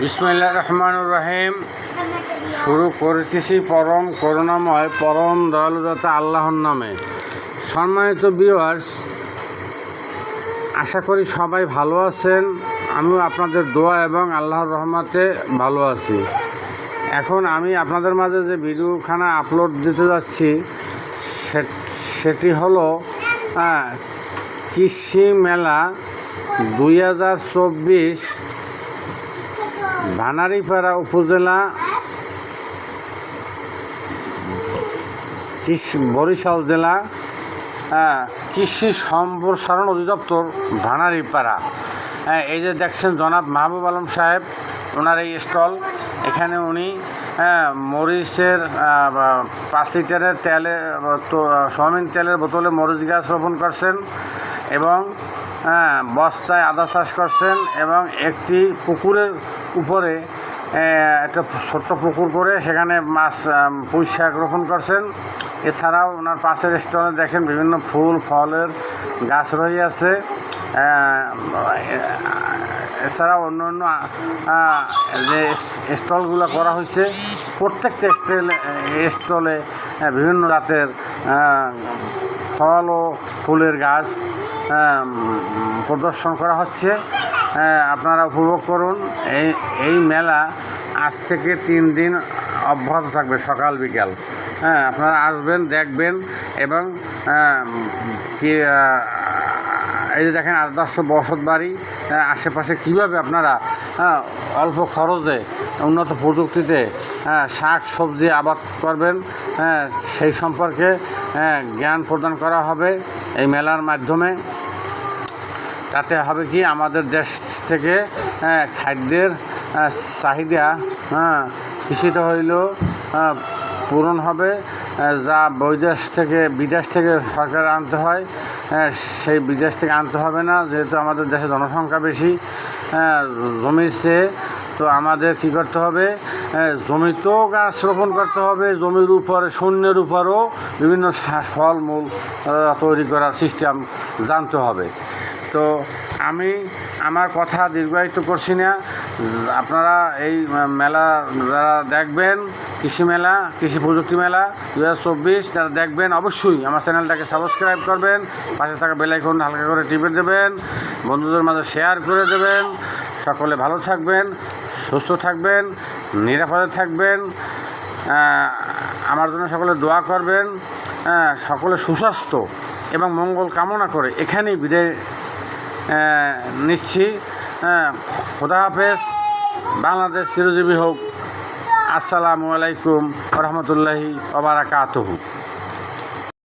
বিসমুল্লাহ রহমানুর রহিম। শুরু করিতেছি পরম করুণাময়, পরম দয়ালুদাতা আল্লাহর নামে। সম্মানিত বিওয়ার্স আশা করি সবাই ভালো আছেন। আমিও আপনাদের দোয়া এবং আল্লাহর রহমাতে ভালো আছি। এখন আমি আপনাদের মাঝে যে ভিডিওখানা আপলোড দিতে যাচ্ছি সেটি হলো কৃষি মেলা দুই হাজার চব্বিশ ভানারীপাড়া উপজেলা বরিশাল জেলা হ্যাঁ, কৃষি সম্প্রসারণ অধিদপ্তর ভানারীপাড়া। হ্যাঁ এই যে দেখছেন জনাব মাহবুব আলম সাহেব ওনার এই স্টল এখানে উনি হ্যাঁ, মরিচের পাঁচ লিটারের তেলে সয়াবিন তেলের বোতলে মরিচ গাছ রোপণ করছেন। এবং হ্যাঁ, বস্তায় আদা চাষ করছেন এবং একটি পুকুরের উপরে একটা ছোট্ট পুকুর করে সেখানে মাছ পুঁই রোপণ করছেন। এছাড়াও ওনার পাশের স্টলে দেখেন বিভিন্ন ফুল ফলের গাছ রয়ে আছে। এছাড়াও অন্য অন্য যে স্টলগুলো করা হয়েছে প্রত্যেকটা স্টলে স্টলে বিভিন্ন জাতের ফল ও ফুলের গাছ প্রদর্শন করা হচ্ছে। আপনারা উপভোগ করুন। এই এই মেলা আজ থেকে তিন দিন অব্যাহত থাকবে সকাল, বিকাল। হ্যাঁ আপনারা আসবেন, দেখবেন এবং কি এই যে দেখেন আদর্শ বসত বাড়ি আশেপাশে কীভাবে আপনারা অল্প খরচে উন্নত প্রযুক্তিতে শাক, সবজি আবাদ করবেন সেই সম্পর্কে জ্ঞান প্রদান করা হবে এই মেলার মাধ্যমে। তাতে হবে কি? আমাদের দেশ থেকে হ্যাঁ, খাদ্যের চাহিদা হ্যাঁ কৃষিতে হইলেও পূরণ হবে। যা বৈদেশ থেকে বিদেশ থেকে সরকার আনতে হয় হ্যাঁ, সেই বিদেশ থেকে আনতে হবে না যেহেতু আমাদের দেশে জনসংখ্যা বেশি হ্যাঁ, জমির চেয়ে। তো আমাদের কি করতে হবে? জমিতেও গাছ রোপণ করতে হবে জমির উপরে শূন্যের উপরও বিভিন্ন ফলমূল তৈরি করার সিস্টেম জানতে হবে। তো আমি আমার কথা দীর্ঘায়িত করছি না। আপনারা এই মেলা যারা দেখবেন, কৃষি মেলা, কৃষি প্রযুক্তি মেলা দু হাজার চব্বিশ, যারা দেখবেন অবশ্যই আমার চ্যানেলটাকে সাবস্ক্রাইব করবেন, পাশে থাকা বেলাইকন হালকা করে টিপে দেবেন, বন্ধুদের মাঝে শেয়ার করে দেবেন, সকলে ভালো থাকবেন, সুস্থ থাকবেন, নিরাপদে থাকবেন আমার জন্য সকলে দোয়া করবেন সকলে সুস্বাস্থ্য এবং মঙ্গল কামনা করে এখানেই বিদায় নিচ্ছি হ্যাঁ। খোদা হাফেজ বাংলাদেশ চিরজীবী হোক। আসসালামু আলাইকুম রহমতুল্লাহি ওবারাকাতহু